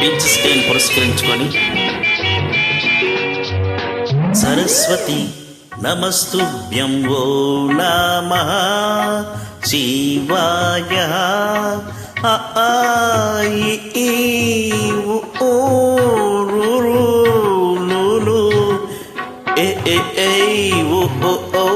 Teachers డేని పురస్కరించుకొని సరస్వతి నమస్తుభ్యం ఓ నమ శివాయ ఆ, రు, లు, ఏ ఓ ఓ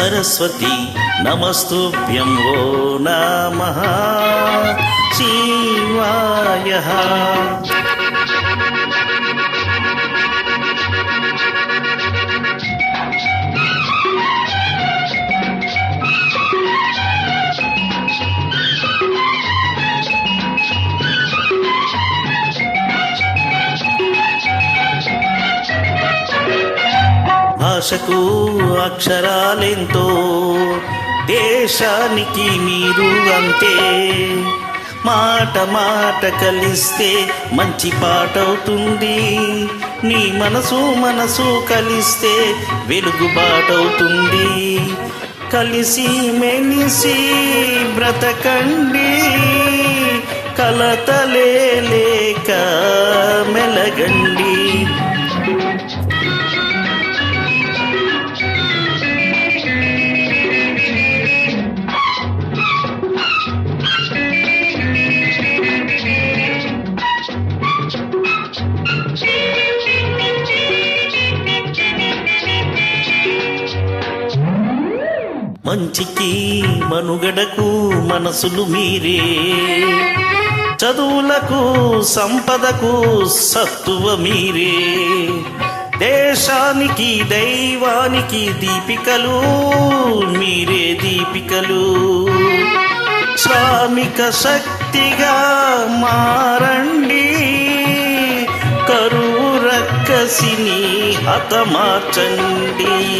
సరస్వతి నమస్తుభ్యం ఓ నమ శివాయ. భాషకు అక్షరాలెంతో దేశానికి మీరు అంతే. మాట మాట కలిస్తే మంచి పాట అవుతుంది నీ మనసు మనసు కలిస్తే వెలుగుబాటవుతుంది కలిసి మెలిసి బ్రతకండి. కలతలే లేక మెలగండి. మంచికి మనుగడకు మనసులు మీరే. చదువులకు సంపదకు సత్తువ మీరే. దేశానికి దైవానికి దీపికలు మీరే దీపికలు. శ్రామిక శక్తిగా మారండి కరువు రక్కసిని హతమార్చండి.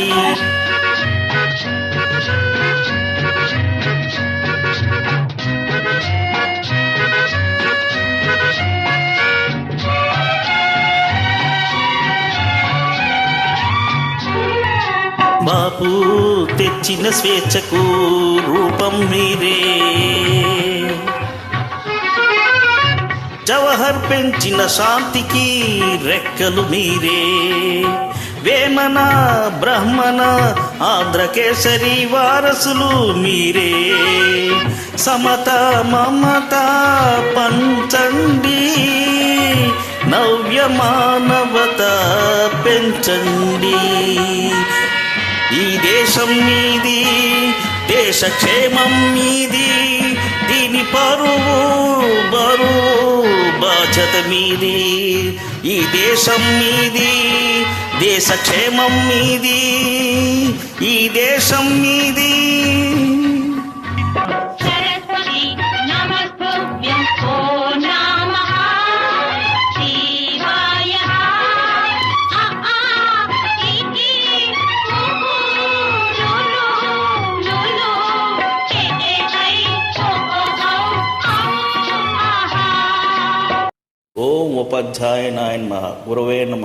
మాపు తెచ్చిన స్వేచ్ఛకు రూపం మీరే. జవహర్ పెంచిన శాంతికి రెక్కలు మీరే. వేమన బ్రహ్మణ ఆంధ్రకేసరి వారసులు మీరే. సమత మమత పంచండి నవ్య మానవత పెంచండి. ఈ దేశం మీది దేశక్షేమం మీది దీని పరువు బరువు బాధ్యత మీది. ఈ దేశం మీది దేశక్షేమం మీది ఈ దేశం మీది. ఓం ఉపాధ్యాయ నాయన్మ గురవే నమ.